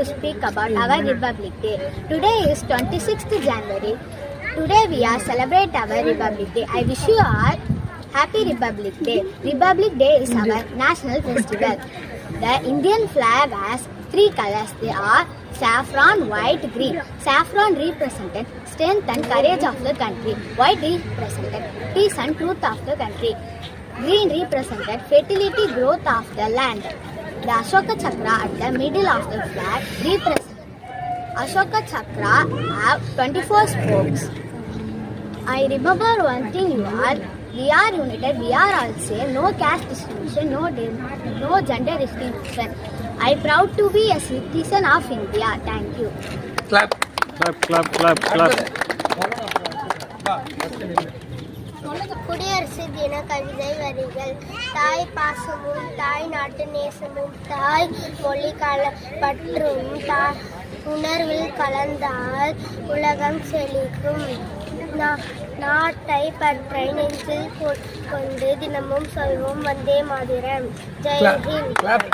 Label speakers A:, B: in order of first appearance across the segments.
A: to speak about our mm-hmm. Republic Day. Today is 26th January. Today we are celebrate our Republic Day. I wish you all Happy Republic Day. Republic Day is our national festival. The Indian flag has three colors. They are saffron, white, green. Saffron represented strength and courage of the country. White represented peace and truth of the country. Green represented fertility growth of the land. The Ashoka Chakra at the middle of the flag represents Ashoka Chakra have 24 spokes. I remember one thing you all. We are united, we are all same, no caste distinction, no, di- no gender distinction. I proud to be a citizen of India. Thank you.
B: Clap
C: clap clap clap clap
A: குடியரசு தின கவிதை வரிகள் தாய் பாசமும் தாய் நாட்டு நேசமும் தாய் மொழி கல பற்றும் தாய் உணர்வில் கலந்தால் உலகம் செழிக்கும் நா- நாட்டை பற்றை நெஞ்சில் கொண்டு தினமும் சொல்வோம் வந்தே மாதிரம். ஜெயஹிந்த்
B: கிளாப்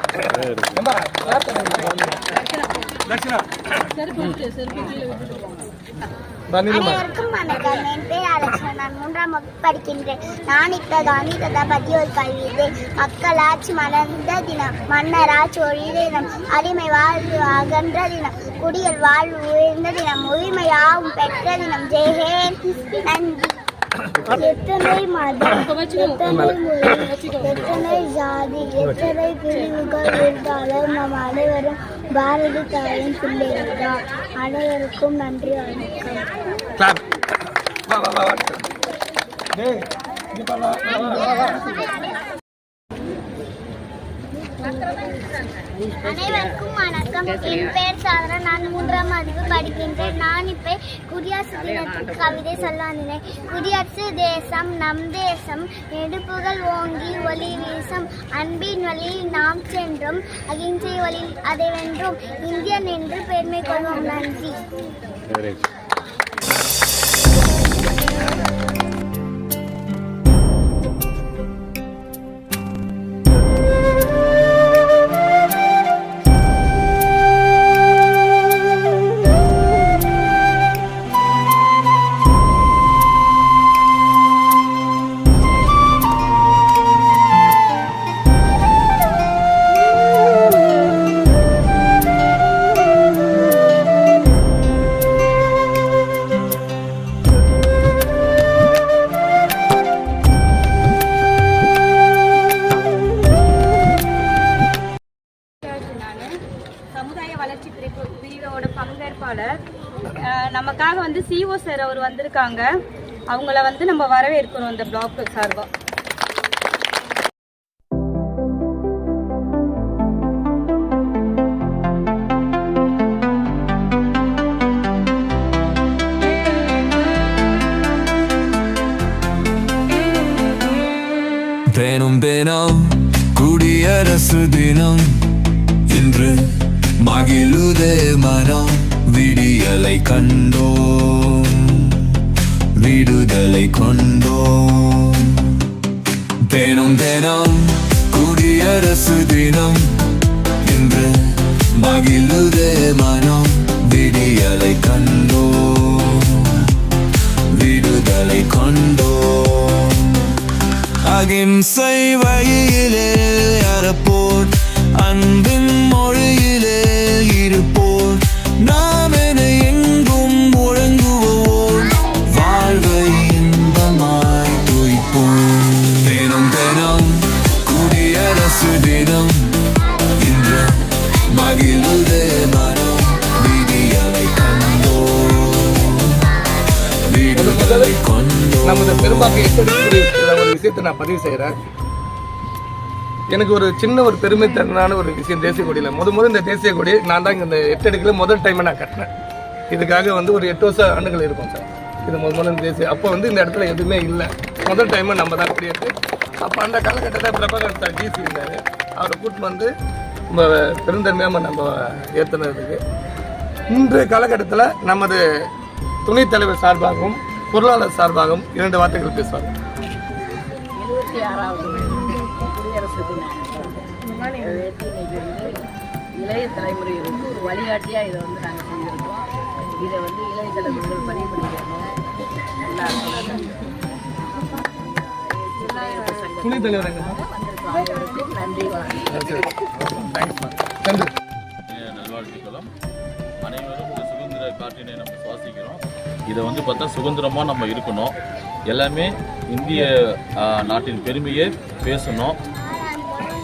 A: அனைவருக்கும் வணக்கம். என் பேர் அலட்சணா நான் மூன்றாம் வகுப்பு படிக்கின்றேன். நான் இப்ப காந்தி பற்றி ஒரு கல்வி இது மக்களாட்சி மலர்ந்த தினம் மன்னராட்சி ஒழிந்த தினம் அடிமை வாழ்வு அகன்ற தினம் குடிகள் வாழ்வு உயர்ந்த தினம் உரிமையாவும் பெற்ற தினம். ஜெயஹேன் நன்றி. எத்தனை மதம் எத்தனை மொழி எத்தனை ஜாதி எத்தனை பிரிவுகள் இருந்தாலும் நம் அனைவரும் பாரதி தாயின் பிள்ளைகள் தான் அனைவருக்கும் நன்றி வணக்கம். அனைவருக்கும் வணக்கம். என் பெயர் சாதனா. நான் மூன்றாம் அறிவு படிக்கின்றேன். நான் இப்போ குடியரசு தினத்துக்கு கவிதை சொல்ல வந்தேன். குடியரசு தேசம் நம் தேசம் நெடுப்புகள் ஓங்கி ஒளி வீசம். அன்பின் வழியில் நாம் சென்றோம். அகிம்சை வழியில் அதை வென்றோம் இந்தியன் என்று பெருமை கொள்வோம். நன்றி.
D: வந்திருக்காங்க. அவங்கள வந்து நம்ம வரவேற்கணும் இந்த பிளாக் சார்பாக
E: தினம் தினம் குடியரசு தினம். இன்று மகிழுதே மனம் விடியலை கண்டோம். விடுதலை கொண்டோம். தினம் தினம் குடியரசு தினம் என்று மகிழுதே மனம் விடியலை கண்டோம். விடுதலை கொண்டோம். அகிம்சை வழியிலே
B: அறப்ப நான் பதிவு செய்கிறேன் எனக்கு ஒரு சின்ன ஒரு பெருமை தரனான ஒரு விஷயம் தேசிய கொடியில். முத முதல் இந்த தேசிய கொடி நான் தான் இந்த எட்டு அடுக்கில் முதல் டைமை நான் கட்டினேன். இதுக்காக வந்து ஒரு எட்டு வருஷம் ஆண்டுகள் இருக்கும் சார். இது முதல் முதல்ல தேசிய அப்போ வந்து இந்த இடத்துல எதுவுமே இல்லை. முதல் டைமை நம்ம தான் குடியேற்று அப்போ அந்த காலகட்டத்தில் பிரபாகர் சார் டிசி இருந்தார். அவரை கூட்டிட்டு வந்து நம்ம பெருந்தன்மையாக நம்ம ஏற்றுனதுக்கு இன்றைய காலகட்டத்தில் நமது துணைத் தலைவர் சார்பாகவும் பொருளாளர் சார்பாகவும் இரண்டு வார்த்தைகள் பேசுவாங்க.
F: ஆறாவது குடியரசு தின இளைய தலைமுறைகளுக்கு ஒரு வழிகாட்டியாக இதை வந்து நாங்கள் செஞ்சுருக்கோம். இதை வந்து இளைய தலைமுறைகள் பதிவு பண்ணிக்கிறோம் வந்திருக்கோம் நன்றி.
G: நல்வாழ்த்துக்களும். அனைவரும் இந்த சுதந்திர காற்றினை நம்ம சுவாசிக்கிறோம். இதை வந்து பார்த்தா சுதந்திரமாக நம்ம இருக்கணும். எல்லாமே இந்திய நாட்டின் பெருமையை பேசணும்.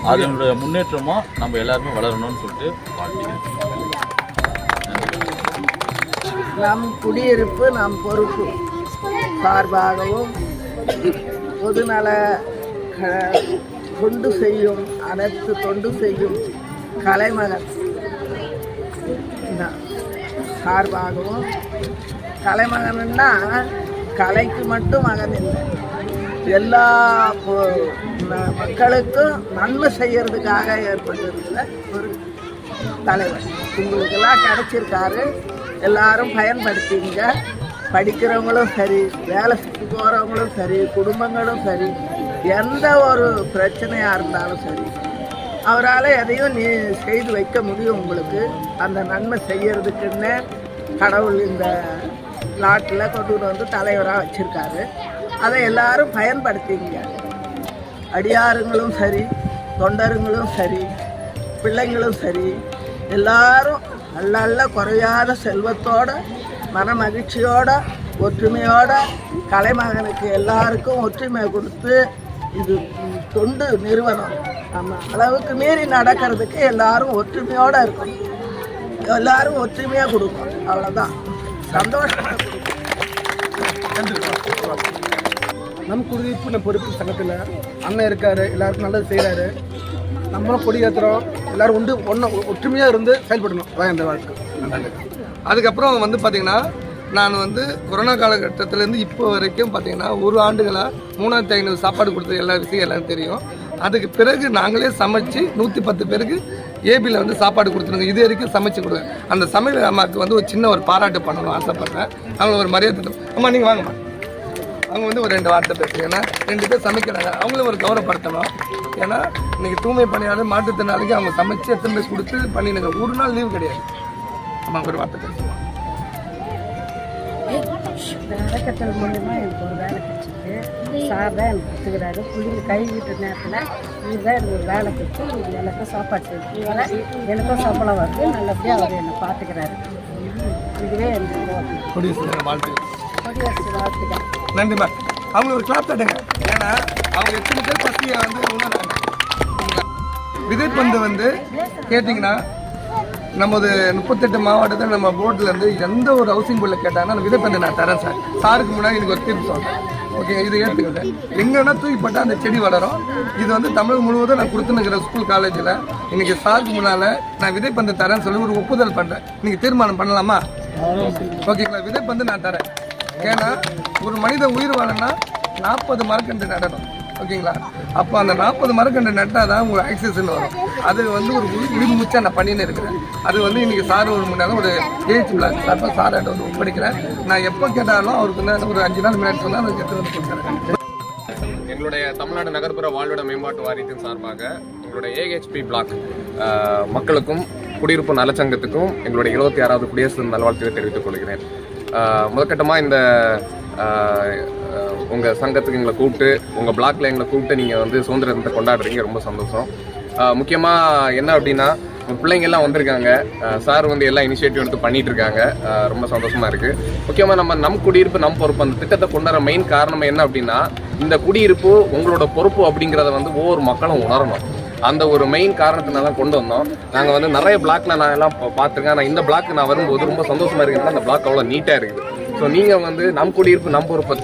G: அதனுடைய முன்னேற்றமாக நம்ம எல்லாருமே வளரணும்னு சொல்லிட்டு வாழ்த்துக்கிறேன்
H: நம் குடியிருப்பு நம் பொறுப்பு சார்பாகவும் பொதுநல க- தொண்டு செய்யும் அனைத்து தொண்டு செய்யும் கலைமகன் சார்பாகவும் கலைமகன்னா கலைக்கு மட்டும் மகன் இல்லை எல்லா மக்களுக்கும் நன்மை செய்யறதுக்காக ஏற்பட்டிருக்கிற ஒரு தலைவர். உங்களுக்கெல்லாம் கிடைச்சிருக்காரு. எல்லாரும் பயன்படுத்திங்க. படிக்கிறவங்களும் சரி வேலை சுற்றி போகிறவங்களும் சரி குடும்பங்களும் சரி எந்த ஒரு பிரச்சனையாக இருந்தாலும் சரி அவரால் எதையும் நீ செய்து வைக்க முடியும் உங்களுக்கு. அந்த நன்மை செய்யறதுக்குன்னு கடவுள் இந்த நாட்டில் கொண்டு வந்து தலைவராக வச்சுருக்காரு. அதை எல்லாரும் பயன்படுத்திங்க அடியாருங்களும் சரி தொண்டருங்களும் சரி பிள்ளைங்களும் சரி எல்லாரும் நல்ல நல்ல குறையாத செல்வத்தோட மன மகிழ்ச்சியோட ஒற்றுமையோட கலைமகனுக்கு எல்லாருக்கும் ஒற்றுமை கொடுத்து இது தொண்டு நிறுவனம். நம்ம அளவுக்கு மீறி நடக்கிறதுக்கு எல்லாரும் ஒற்றுமையோடு இருக்கணும். எல்லாரும் ஒற்றுமையாக கொடுக்கணும். அவ்வளோதான் சந்தோஷத்தை
I: நம் குடியிருப்பு நம்ம பொறுப்பு சங்கத்தில். அண்ணன் இருக்காரு எல்லாருக்கும் நல்லது செய்கிறாரு நம்மளும் கொடி ஏற்றுறோம் எல்லாரும் உண்டு ஒன்று ஒற்றுமையாக இருந்து செயல்படணும். வாங்க இந்த வாழ்க்கை.
B: அதுக்கப்புறம் வந்து பார்த்திங்கன்னா நான் வந்து கொரோனா காலகட்டத்திலேருந்து இப்போ வரைக்கும் பார்த்தீங்கன்னா ஒரு ஆண்டுகளாக மூணாயிரத்தி ஐநூறு சாப்பாடு கொடுத்த எல்லா விஷயம் எல்லாரும் தெரியும். அதுக்கு பிறகு நாங்களே சமைச்சு நூற்றி பத்து பேருக்கு ஏபியில் வந்து சாப்பாடு கொடுத்துருங்க. இது வரைக்கும் சமைச்சு கொடுங்க அந்த சமையல் அம்மாவுக்கு வந்து ஒரு சின்ன ஒரு பாராட்டு பண்ணணும் ஆசைப்பட்றேன். அவங்க ஒரு மரியாதை தரும். அம்மா நீங்கள் வாங்கம்மா. அவங்க வந்து ஒரு ரெண்டு வார்த்தை பேசுங்க. ஏன்னா ரெண்டு பேர் சமைக்கிறாங்க. அவங்களும் ஒரு கௌரவப்படுத்தணும். ஏன்னா இன்னைக்கு தூய்மை பணியாளர் மாற்றுத்திறனாளிக்கு அவங்க சமைச்சு எத்தனை பேர் கொடுத்து பண்ணிடுங்க. ஒரு நாள் லீவு கிடையாது. அம்மா ஒரு வார்த்தை பேசுவோம்
F: இந்த மூலியமாக எனக்கு ஒரு வேலை சார் தான் எனக்கு கொடுத்துக்கிறாரு பிள்ளைங்க கை விட்ட நேரத்தில் இவர் தான் எனக்கு ஒரு வேலை கொடுத்து எனக்கும் சாப்பாடு செய்து இதனால் எனக்கும் சம்பளம் வருது நல்லபடியாக அவர் என்னை பார்த்துக்கிறாரு. இதுவே எனக்கு
B: குடியரசு
F: குடியரசு வாழ்த்துக்கள்.
B: நன்றிம்மா அவங்களுக்கு ஒரு கிளாப் தட்டுங்க. ஏன்னா அவங்க எத்தனை பேர் பசியை வந்து உணர்றாங்க விதைப்பந்து வந்து கேட்டிங்கன்னா நமது முப்பத்தெட்டு மாவட்டத்தில் நம்ம போர்டில் இருந்து எந்த ஒரு ஹவுசிங் போர்டில் கேட்டாங்கன்னா அந்த விதைப்பந்து நான் தரேன் சார். சாருக்கு முன்னாடி எனக்கு ஒரு தீர்ப்பு சொல்கிறேன் ஓகே இது ஏற்றுக்கிட்டேன் எங்கன்னா தூக்கிப்பட்டால் அந்த செடி வளரும். இது வந்து தமிழ் முழுவதும் நான் கொடுத்துனுக்கிற ஸ்கூல் காலேஜில் இன்றைக்கி சாருக்கு முன்னால் நான் விதைப்பந்து தரேன்னு சொல்லி ஒரு ஒப்புதல் பண்ணுறேன் நீங்கள் தீர்மானம் பண்ணலாமா? ஓகேங்களா விதைப்பந்து நான் தரேன். ஏன்னா ஒரு மனித உயிர் வாழன்னா நாற்பது மரக்கன்று நடணும். ஓகேங்களா? அப்போ அந்த நாற்பது மரக்கன்று நட்டால் தான் உங்களுக்கு ஆக்சிஜன் வரும். அது வந்து ஒரு உயிர் நான் பண்ணின்னு இருக்கிறேன். அது வந்து இன்னைக்கு சார் ஒரு முன்னாலும் ஒரு ஏஜ் பிளாக் சார் சார்கிட்ட வந்து ஒப்படைக்கிறேன். நான் எப்போ கேட்டாலும் அவருக்கு வந்து ஒரு அஞ்சு நாள் முன்னாடி சொன்னால் அதை எடுத்துட்டு வந்து கொடுக்குறேன்
J: எங்களுடைய தமிழ்நாடு நகர்ப்புற வாழ்விட மேம்பாட்டு வாரியத்தின் சார்பாக எங்களுடைய ஏஹெச்பி பிளாக் மக்களுக்கும் குடியிருப்பு நலச்சங்கத்துக்கும் எங்களுடைய இருபத்தி ஆறாவது குடியரசு நல்வாழ்த்துக்களை தெரிவித்துக் கொள்கிறேன். முதற்கட்டமாக இந்த உங்கள் சங்கத்துக்கு எங்களை கூப்பிட்டு உங்கள் பிளாக்ல எங்களை கூப்பிட்டு நீங்கள் வந்து சுதந்திர தினத்தை கொண்டாடுறீங்க. ரொம்ப சந்தோஷம். முக்கியமாக என்ன அப்படின்னா பிள்ளைங்கள்லாம் பிள்ளைங்க எல்லாம் வந்திருக்காங்க. சார் வந்து எல்லாம் இனிஷியேட்டிவ் எடுத்து பண்ணிட்டு இருக்காங்க. ரொம்ப சந்தோஷமா இருக்கு. முக்கியமா நம்ம நம் குடியிருப்பு நம் பொறுப்பு அந்த திட்டத்தை கொண்டாடுற மெயின் காரணம் என்ன அப்படின்னா இந்த குடியிருப்பு உங்களோட பொறுப்பு அப்படிங்கிறத வந்து ஒவ்வொரு மக்களும் உணரணும். அந்த ஒரு மெயின் காரணத்தினால கொண்டு வந்தோம். நாங்கள் வந்து நிறைய பிளாக்ல நான் எல்லாம் பா- ஆனால் இந்த பிளாக் நான் வரும்போது ரொம்ப சந்தோஷமா இருக்குன்னா அந்த பிளாக் அவ்வளோ நீட்டாக இருக்குது. ஸோ நீங்கள் வந்து நம் குடியிருப்பு நம் பொறுப்பு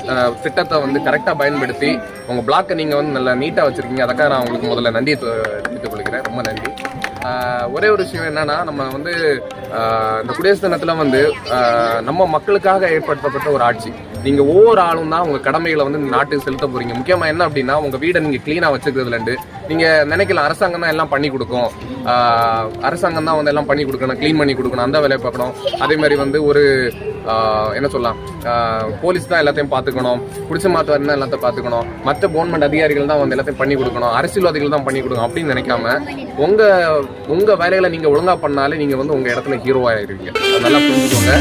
J: திட்டத்தை வந்து கரெக்டாக பயன்படுத்தி உங்கள் பிளாக்கை நீங்கள் வந்து நல்லா நீட்டாக வச்சுருக்கீங்க. அதுக்காக நான் உங்களுக்கு முதல்ல நன்றி தெரிவித்துக் கொள்கிறேன். ரொம்ப நன்றி. ஒரே ஒரு விஷயம் என்னன்னா நம்ம வந்து இந்த குடியரசு தினத்தில் வந்து நம்ம மக்களுக்காக ஏற்படுத்தப்பட்ட ஒரு ஆட்சி. நீங்க ஒவ்வொரு ஆளும் தான் உங்க கடமைகளை வந்து நாட்டுக்கு செலுத்த போறீங்க. முக்கியமா என்ன அப்படின்னா உங்க வீடை நீங்க கிளீனா வச்சுக்கிறதுல இருந்து நீங்க நினைக்கலாம் அரசாங்கம் தான் எல்லாம் பண்ணி கொடுக்கும். அரசாங்கம் தான் வந்து எல்லாம் பண்ணி கொடுக்கணும் க்ளீன் பண்ணி கொடுக்கணும் அந்த வேலையை பார்க்கணும். அதே மாதிரி வந்து ஒரு என்ன சொல்லலாம்? போலீஸ் தான் எல்லாத்தையும் பார்த்துக்கணும். பிடிச்ச மாத்துவார் தான் எல்லாத்தையும் பார்த்துக்கணும். மற்ற கவர்மெண்ட் அதிகாரிகள் தான் வந்து எல்லாத்தையும் பண்ணி கொடுக்கணும். அரசியல்வாதிகள் தான் பண்ணி கொடுக்கணும் அப்படின்னு நினைக்காம உங்கள் உங்கள் வேலைகளை நீங்கள் ஒழுங்காக பண்ணாலே நீங்கள் வந்து உங்கள் இடத்துல ஹீரோவாக இருக்கீங்க நல்லா புரிஞ்சுக்கோங்க.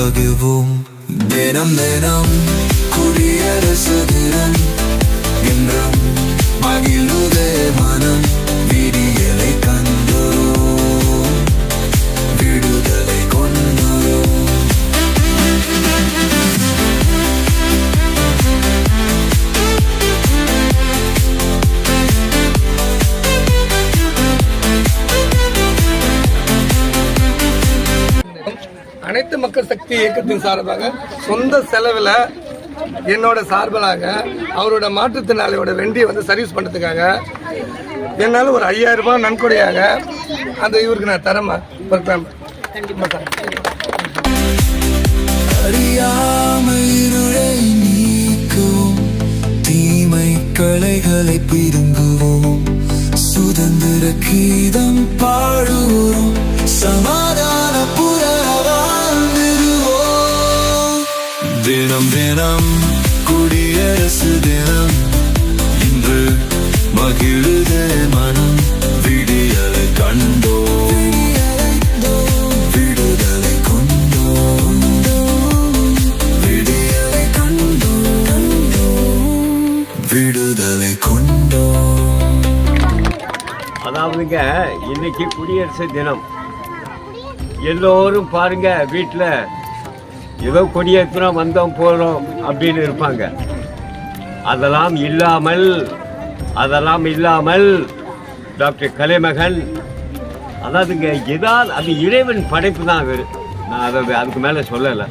E: வகுவோம் தினம் தினம் குடியரசு
B: இயக்கத்தின் சார்பாக சொந்த செலவில் என்னோட சார்பலாக அவரோட மாற்றுத்திறனாளியோட வண்டியை வந்து சர்வீஸ் பண்ணுறதுக்காக என்னால் ஒரு ஐயாயிரம் ரூபாய் நன்கொடையாக அந்த இவருக்கு நான் கண்டிப்பாக தரேன்
E: அறியாமை இருளை நீக்குவோம். தீமை களைகளை பிடுங்குவோம். சுதந்திர கீதம் பாடுவோம். சமாதான
C: பாருங்க இன்னைக்கு குடியரசு தினம். எல்லோரும் பாருங்க வீட்டில் ஏதோ கொடியேற்றுறோம் வந்தோம் போகிறோம் அப்படின்னு இருப்பாங்க. அதெல்லாம் இல்லாமல் அதெல்லாம் இல்லாமல் டாக்டர் கலைமகன் அதாவதுங்க ஏதாவது அது இறைவன் படைப்பு தான் அது. நான் அதை அதுக்கு மேலே சொல்லலை.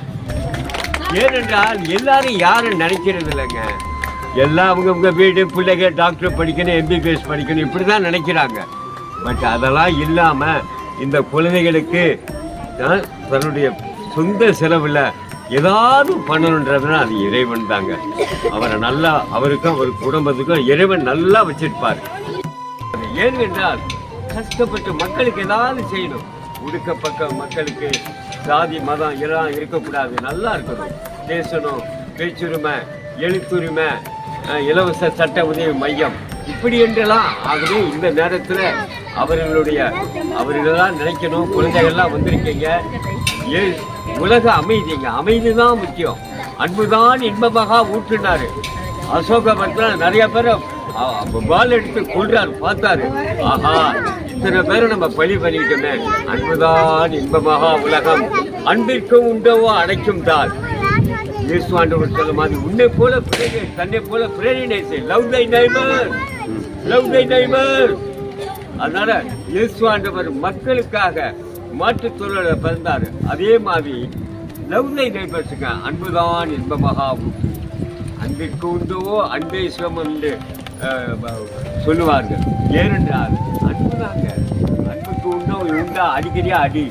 C: ஏனென்றால் எல்லாரும் யாரும் நினைக்கிறது இல்லைங்க. எல்லாம் அவங்கவுங்க வீடு பிள்ளைங்க டாக்டர் படிக்கணும் எம்பிபிஎஸ் படிக்கணும் இப்படி தான் நினைக்கிறாங்க. பட் அதெல்லாம் இல்லாமல் இந்த குழந்தைகளுக்கு தன்னுடைய சொந்த செலவில் ஏதாவது பண்ணணுன்றதுனா அது இறைவன் தாங்க. அவரை நல்லா அவருக்கும் அவர் குடும்பத்துக்கும் இறைவன் நல்லா வச்சிருப்பார். ஏனென்றால் கஷ்டப்பட்டு மக்களுக்கு ஏதாவது செய்யணும். உடுக்க பக்க மக்களுக்கு சாதி மதம் எல்லாம் இருக்கக்கூடாது. நல்லா இருக்கணும். பேசணும். பேச்சுரிமை எழுத்துரிமை இலவச சட்ட உதவி மையம். இப்படி என்றெல்லாம் ஆகவே இந்த நேரத்தில் அவர்களுடைய அவர்களெல்லாம் நினைக்கணும். குழந்தைகள்லாம் வந்திருக்கீங்க. ஏ உலக அமைதிங்க. அமைதி தான் முக்கியம். அன்புதான் இன்பமாக ஊற்றினாரு. அசோகவர்த்தன நிறைய பேர் பால் எடுத்து கொள்றாரு பார்த்தாரு. ஆஹா இத்தனை பேரை நம்ம பழி பண்ணிட்டோமே அன்புதான் இன்பமாக உலகம். அன்பிற்கும் உண்டவோ அடைக்கும் தான். இயேசுவாண்டவர் சொல்ல மாதிரி உன்னை போல பிரேரணை தன்னை போல பிரேரணை செய் love thy neighbour love thy neighbour. அதனால இயேசு ஆண்டவர் மக்களுக்காக மாற்றுத் தொழில பிறந்தாரு. அதே மாதிரி லவ் தை நெய்பர்ஸுங்க அன்புதான் இன்ப ஊற்றும் அன்பிற்கு உண்டவோ அன்பே சிவம் என்று சொல்லுவார்கள். ஏனென்றால் அன்புதாங்க. அன்புக்கு உண்டோ உண்டா அடிக்கடியா அடி.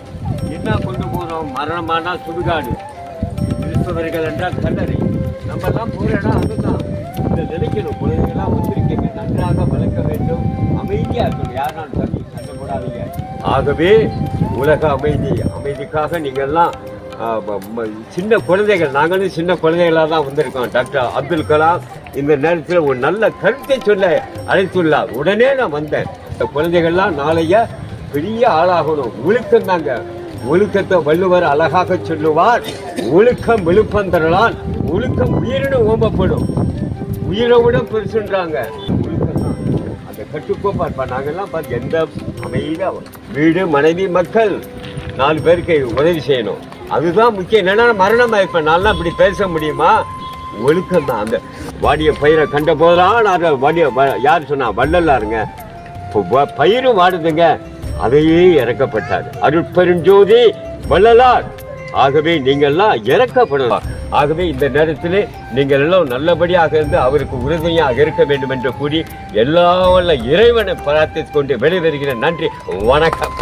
C: என்ன கொண்டு போகிறோம் மரணமானா சுடுகாடு. கிறிஸ்தவர்கள் என்றால் கல்லறை. நம்ம தான் போகிற இடம் அதுதான். இந்த நினைக்கணும் குழந்தைகளாம் ஆகவே உலக அமைதி அமைதிக்காக நீங்கள்லாம் சின்ன குழந்தைகள் நாங்களும் சின்ன குழந்தைகளாக தான் வந்திருக்கோம். டாக்டர் அப்துல் கலாம் இந்த நேரத்தில் ஒரு நல்ல கருத்தை சொல்ல அழைத்துள்ளார். உடனே நான் வந்தேன். இந்த குழந்தைகள்லாம் நாளைய பெரிய ஆளாகணும். ஒழுக்கம் தாங்க. ஒழுக்கத்தை வள்ளுவர் அழகாக சொல்லுவார். ஒழுக்கம் விழுப்பம் தரலான் ஒழுக்கம் உயிரினு ஓம்பப்படும். உயிரை விட பெருசுன்றாங்க. அந்த கட்டுக்கோப்பா இருப்பா. நாங்கெல்லாம் பார்த்து எந்த அமைதியாக வீடு மனைவி மக்கள் நாலு பேருக்கு உதவி செய்யணும். அதுதான் முக்கியம். என்னென்னா மரணம் இப்ப நான்லாம் இப்படி பேச முடியுமா? ஒழுக்கம் தான். அந்த வாடிய பயிரை கண்ட போதெல்லாம் நான் வாடிய வ- யார் சொன்னா வள்ளலாருங்க. இப்போ வ- பயிரும் வாடுதுங்க. அதையே இறக்கப்பட்டார். அருட்பெருஞ்சோதி வள்ளலார். ஆகவே நீங்கள்லாம் இறக்கப்படலாம் ஆகவே இந்த நேரத்தில் நீங்கள் எல்லாம் நல்லபடியாக இருந்து அவருக்கு உறுதுணையாக இருக்க வேண்டும் என்று கூறி எல்லா இறைவனை பிரார்த்தித்துக் கொண்டு வெளிவருகிற நன்றி. வணக்கம்.